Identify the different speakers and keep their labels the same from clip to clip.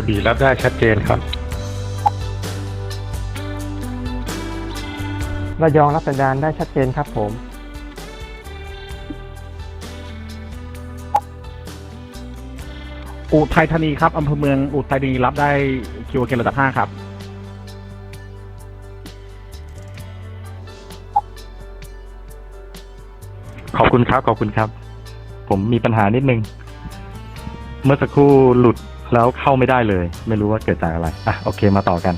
Speaker 1: ระบี่รับได้ชัดเจนครับ
Speaker 2: ระยองรับสัญญาณได้ชัดเจนครับผม
Speaker 3: อุทัยธานีครับอำเภอเมืองอุทัยธานีรับได้คิวเคระดับห้าครับ
Speaker 1: ขอบคุณครับ ขอบคุณครับ ผมมีปัญหานิดนึง เมื่อสักครู่หลุด แล้วเข้าไม่ได้เลย ไม่รู้ว่าเกิดจากอะไรอะโอเคมาต่อกัน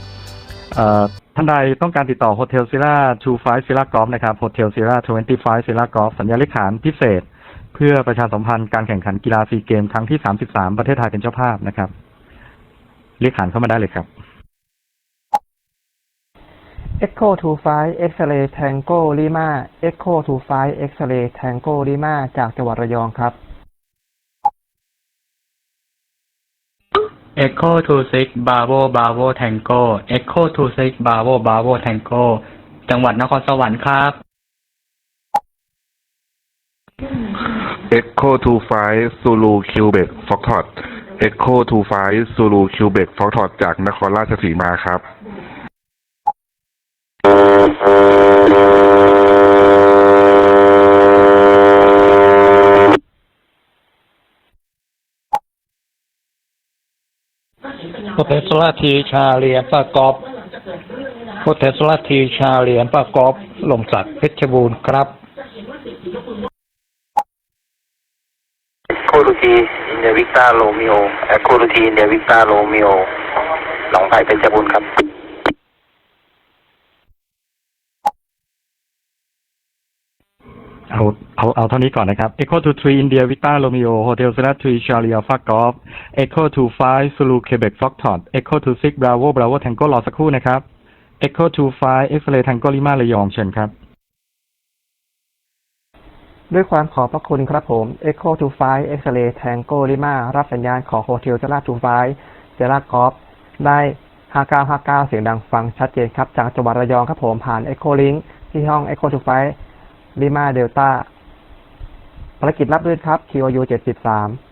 Speaker 1: เอ่อท่านใดต้องการติดต่อโฮเทลซิล่า25ซิล่ากอล์ฟนะครับโฮเทลซิล่า25ซิล่ากอล์ฟสัญญาเลขขานพิเศษ เพื่อประชาสัมพันธ์การแข่งขันกีฬาซีเกมครั้งที่ 33 ประเทศไทยเป็นเจ้าภาพนะครับเรียกขานเข้ามาได้เลยครับ
Speaker 2: Echo 25 X-ray Tango Lima Echo 25 X-ray Tango Lima จากจังหวัดระยองครับ
Speaker 4: Echo 26 Bravo Bravo Tango Echo 26 Bravo Bravo Tango จังหวัดนครสวรรค์ครับ
Speaker 5: Echo 25 Zulu Quebec Foxtrot Echo 25 Zulu Quebec Foxtrot จากนครราชสีมาครับ
Speaker 6: พุทธสลทีชาเลียนป้ากอบพุทธสลทีชาเลียนป้ากอบลมสักเพชรบูรณ์ครับ
Speaker 7: โคลูทีอินเดวิตาโรมิโอแอคโคลูทีเนเดวิตาโรมิโอหนองไผ่เป็นจบุญครับ
Speaker 1: เอาเอาเอาเท่านี้ก่อนนะครับ Echo 23 India Victor Romeo Hotel Sierra 3 Charlie Alpha Golf Echo 25 Zulu Quebec Foxtrot Echo 26 Bravo Bravo Tango รอสักครู่นะครับ Echo 25 X-ray Tango Lima ระยองเชิญครับ
Speaker 2: ด้วยความขอบพระคุณครับผม Echo 25 X-ray Tango Lima รับสัญญาณของโฮเทลจรา25เจรากอฟได้5959 เสียงดังฟังชัดเจนครับจากจังหวัดระยองครับผมผ่าน Echo Link ที่ห้อง Echo to 5 25 Lima Delta ภารกิจรับรื่นครับ QU 73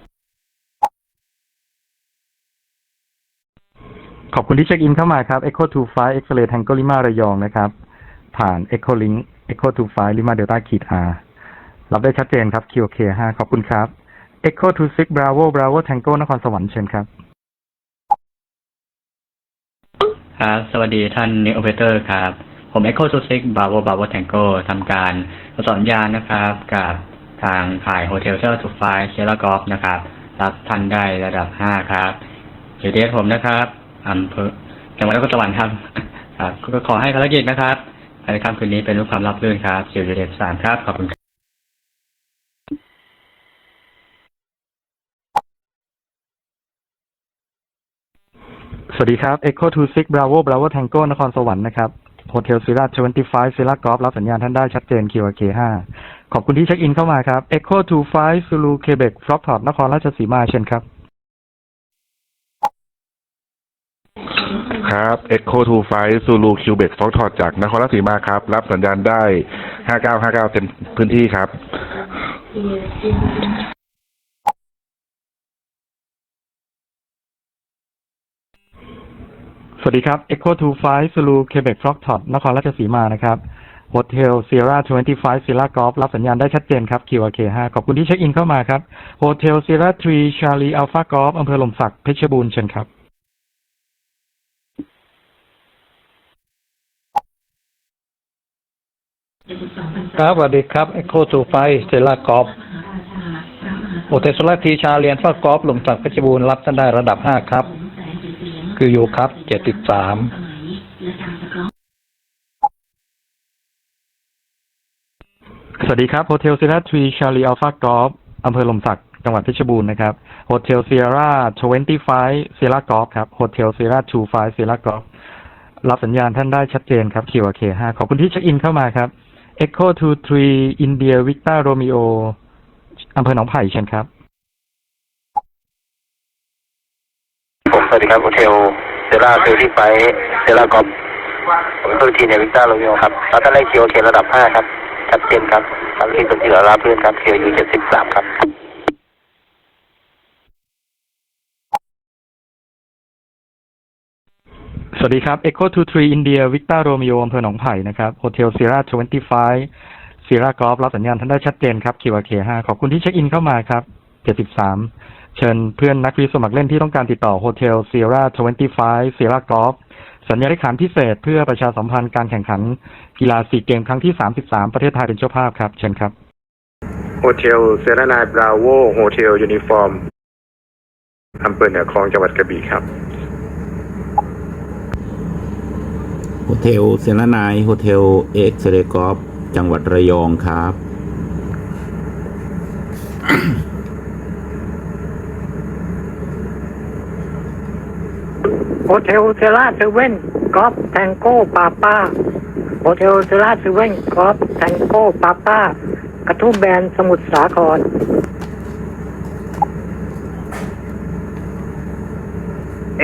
Speaker 1: ขอบคุณที่เช็คอินเข้ามาครับ Echo 25 X-ray Tango Lima ระยองนะครับ ผ่าน Echo Link Echo 25 Lima Delta ขีด R รับได้ชัดเจนครับ QK 5ขอบคุณครับ Echo 26 Bravo Bravo Tango นครสวรรค์เชิญครับ
Speaker 4: ครับ สวัสดีท่านนิโอเปเตอร์ครับ ผม Echo 26 Bravo Bravo Tango ทำการสานงานนะครับ กับทางข่ายโฮเทลเซอร์ทูไฟเชลกอฟนะครับ รับท่านได้ระดับ 5 ครับเดี๋ยวเดผมนะครับอำเภอจังหวัดนครสวรรค์ครับครับก็ขอให้ภารกิจนะครับภายในค่ำคืนนี้เป็นรูปความรับรื่นครับเดี๋ยวเดสามครับ ขอบคุณครับ
Speaker 1: สวัสดีครับ Echo 26 Bravo Bravo Tango นครสวรรค์นะครับ Hotel Sierra 25 Sierra Golf รับสัญญาณท่านได้ชัดเจน QRK 5ขอบคุณที่เช็คอินเข้ามาครับ Echo 25 Zulu Quebec f r o g t o t นครราชสีมาเชิญครับ
Speaker 5: ครับ Echo 25 Zulu Quebec Foxtrot จากนครราชสีมาครับ รับสัญญาณได้ 5959 เต็มพื้นที่ครับ
Speaker 1: สวัสดีครับ Echo 25 Zulu Quebec f r o g t o t นครราชสีมานะครับ Hotel Sierra 25 Sierra Golf รับสัญญาณได้ชัดเจนครับ QRK 5ขอบคุณที่เช็คอินเข้ามาครับ Hotel Sierra 3 Charlie Alpha Golf อำเภอหล่มสักเพชรบูรณ์เชิญครับ
Speaker 6: ครับสวัสดีครับ Echo ทูไฟเซลากอบโฮเทลสลาทีชาเลียนป้ากอบหลงสักเพชรบูรณ์รับท่านได้ระดับ 5 ครับ คืออยู่ครับ73
Speaker 1: สวัสดีครับ Hotel Sierra 3 Charlie Alpha Golf อำเภอลมสักจังหวัดเพชรบูรณ์นะครับ Hotel Sierra 25 Sierra Golf ครับ Hotel Sierra 25 Sierra Golf รับสัญญาณท่านได้ชัดเจนครับ QRK 5ขอบคุณที่เช็คอินเข้ามาครับ Echo 23 India Victor Romeo อำเภอหนองไผ่เชิญครับ
Speaker 7: ผมสวัสดีครับโฮเทลเซราเซลที่ไฟเซรากอฟผมโคลูทีอินวิกตาโรมิโอครับรับท่านได้คิวเคระดับ 5 ครับชัดเจนครับทำที่เป็นที่เหลือรับเพื่อนครับ QU 73 ครับ
Speaker 1: สวัสดีครับ Echo 23 India Victor Romeo อำเภอหนองไผ่นะครับ Hotel Sierra 25 Sierra Golf รับสัญญาณท่านได้ชัดเจนครับ QRK 5ขอบคุณที่เช็คอินเข้ามาครับ 73 เชิญเพื่อนนักวิสมัครเล่นที่ต้องการติดต่อ Hotel Sierra 25 Sierra Golf สัญญาณขานพิเศษเพื่อประชาสัมพันธ์การแข่งขันกีฬาซีเกมครั้งที่ 33 ประเทศไทยเป็นเจ้าภาพครับ เชิญครับ
Speaker 8: โฮเทลเซรานาบราโวโฮเทลยูนิฟอร์มอำเภอเหนือคลองจังหวัดกระบี่ครับ
Speaker 9: โฮเทลเซนานายโฮเทลเอ็กซ์เรกอฟจังหวัดระยองครับ
Speaker 10: โฮเทลเซราเซเว่นกอล์ฟแทงโก้ปาป้าโฮเทลเซราเซเว่นกอล์ฟแทงโก้ปาป้ากระทุ่มแบนสมุทรสาคร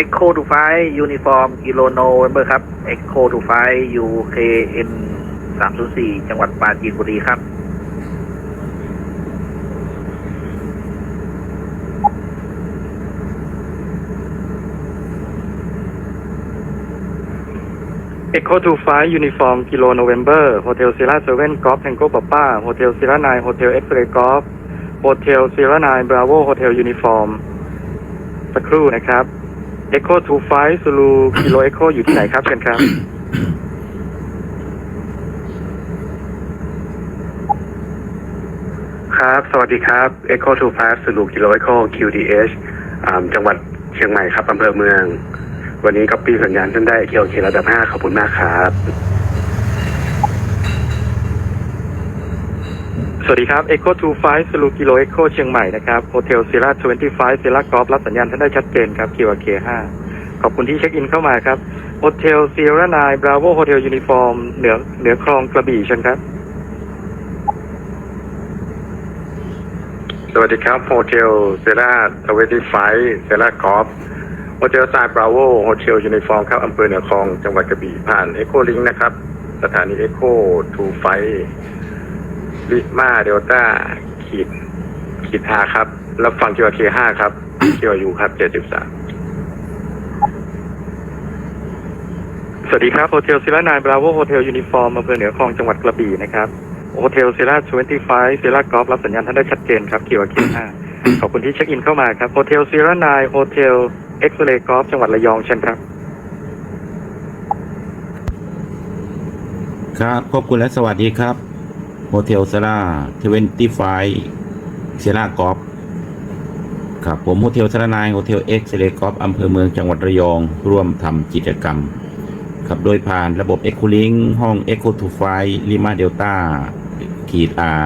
Speaker 3: Echo to 5 Uniform Kilo November ครับ Echo to 5 UKN 304จังหวัดปราจีนบุรีครับ
Speaker 1: Echo 25 Uniform Kilo November Hotel Sierra 7 Golf Tango Papa Hotel Sierra 9 Hotel X-ray Golf Hotel Sierra 9 Bravo Hotel Uniform สักครู่นะครับ Echo 25 Zulu Kilo Echo อยู่ที่ไหนครับเชิญครับ
Speaker 8: ครับ สวัสดีครับ Echo 25สรุปกิโล Echo QDH อ่าจังหวัดเชียงใหม่ครับอำเภอเมือง วันนี้ก็ปีสัญญาณท่านได้เคียวเคระดับ5ขอบคุณมากครับ
Speaker 1: สวัสดีครับ Echo 25 Zulu Kilo Echo เชียงใหม่นะครับ Hotel Sierra 25 Sierra Golf รับสัญญาณท่านได้ชัดเจนครับ QRK 5ขอบคุณที่เช็คอินเข้ามาครับ Hotel Sierra 9 Bravo Hotel Uniform เหนือเหนือคลองกระบี่เชิญครับ
Speaker 8: สวัสดีครับโฮเทลเซราทเวตี้ไฟเซรากอฟ โฮเทลซายบราโวโฮเทลยูนิฟอร์มครับอำเภอเหนือคลองจังหวัดกระบี่ผ่านเอ็กโคลิงนะครับ สถานีเอ็กโคทูไฟลิมาเดลต้าขีดขีดหาครับ รับฟังคิวเคห้าครับคิวยูครับเจ็ดสิบสาม
Speaker 1: สวัสดีครับ Hotel Sierra 9 Bravo Hotel Uniform อำเภอเหนือคลองจังหวัดกระบี่นะครับ Hotel Sierra 25 Sierra Golf รับสัญญาณท่านได้ชัดเจนครับ QRK 5ขอบคุณที่เช็คอินเข้ามาครับโฮเทลเซราแนนโฮเทล Hotel Sierra 9 Hotel X-ray Golf จังหวัดระยองเชิญครับ
Speaker 9: ครับขอบคุณและสวัสดีครับโฮเทลเซราเทเวนตี้ไฟเซรากอฟครับผมโฮเทลเซรานายโฮเทลเอ็กซ์เรกอฟอำเภอเมืองจังหวัดระยอง ร่วมทำกิจกรรมครับโดยผ่านระบบ e c h o l i n k ห้อง Echo to f i ลิมาเดลต้าขีด R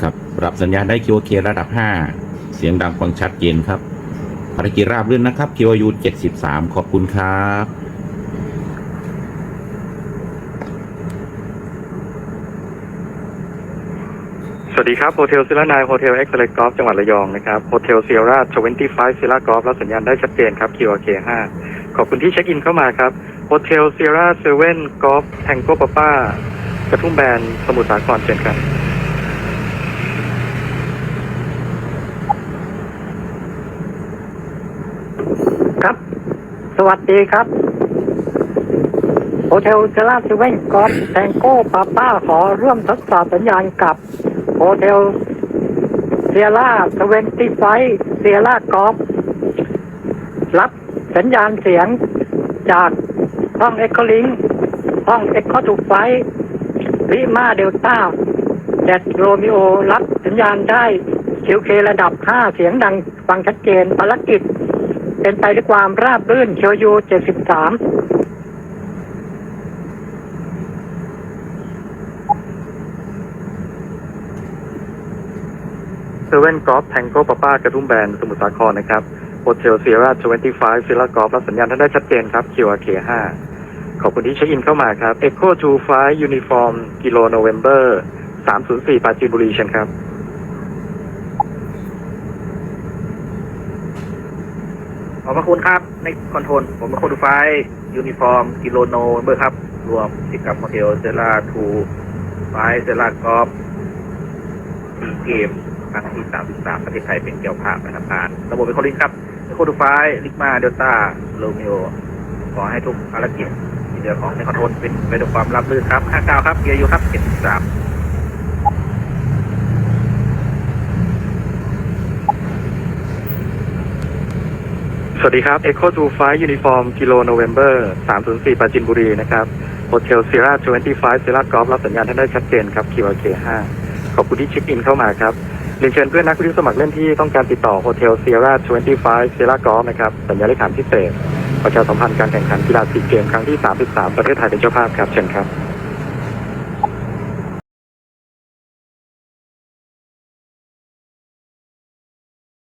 Speaker 9: ครับรับสัญญาณได้ QOK ระดับ 5 เสียงดังฟังชัดเจนครับ ภารกิจราบรื่นนะครับ QYU 73 ขอบคุณครับ
Speaker 1: สวัสดีครับ โฮเทลซิลานายโฮเทลเอ็กซ์เลกอฟจังหวัดระยองนะครับ โฮเทลเซียร่าชเวนตี้ไฟฟ์ซิลากอฟรับสัญญาณได้ชัดเจนครับ QRK 5ขอบคุณที่เช็คอินเข้ามาครับ โฮเทลเซียร่าเซเว่นกอฟแทงโกป้าป้ากระทุ่มแบนสมุทรสาครเชิญครับ
Speaker 10: ครับ สวัสดีครับโฮเทลเซราเซเว่นกอล์ฟแทงโก้ปาป้าขอร่วมทดสอบสัญญาณกับโฮเทลเซียร่าเซเวนตี้ไฟเซียร่ากอล์ฟรับสัญญาณเสียงจากห้องเอ็กโคลิงห้องเอ็กโคทูไฟริมาเดลต้าแดดโรมิโอรับสัญญาณได้คิวเคระดับ 5 เสียงดังฟังชัดเจนภารกิจ เป็นไปด้วยความราบรื่นเชียวยูเจ็
Speaker 1: ดสิบสามเซเว่นกอล์ฟแทงโก้ป้าป้ากระทุ่มแบนสมุทรสาครนะครับโฮเทลเซียร่าทเวนตี้ไฟฟ์ซิลากอล์ฟรับสัญญาณท่านได้ชัดเจนครับคิวอาเคห้าขอบคุณที่เช็คอินเข้ามาครับเอ็กโคทูไฟยูนิฟอร์มกิโลโนเวมเบอร์สามศูนย์สี่ปาจีนบุรีเช่นครับ
Speaker 3: อบพระคุณครับในคอนโทรลผมเป็นโคดูไฟยูนิฟอร์ม กิโลโนเบอร์ครับ รวมกิจกรรมโฮเทลเซราทูไฟเซรากอฟทีเกมครั้งที่33ประเทศไทยเป็นเจ้าภาพนะครับผ่าน ระบบเป็นโคลินครับเป็นดูไฟลิกมาเดลต้าโรมิโอขอให้ทุกภารกิจที่เหลือของในคอนโทรลเป็นไปด้วยความรับรื่นครับ 59 ครับเกียร์ยูครับ 73
Speaker 1: สวัสดีครับ Echo 25 Uniform Kilo November 304ปราจินบุรีนะครับ Hotel Sierra 25 Sierra Golf รับสัญญาณท่านได้ชัดเจนครับ QRK 5ขอบคุณที่เช็คอินเข้ามาครับเรียนเชิญเพื่อนนักวิทยุสมัครเล่นที่ต้องการติดต่อ Hotel Sierra 25 Sierra Golf นะครับ สัญญาเลขฐานพิเศษ ประชาสัมพันธ์การแข่งขันกีฬาซีเกมครั้งที่ 33 ประเทศไทยเป็นเจ้าภาพครับ เชิญครับ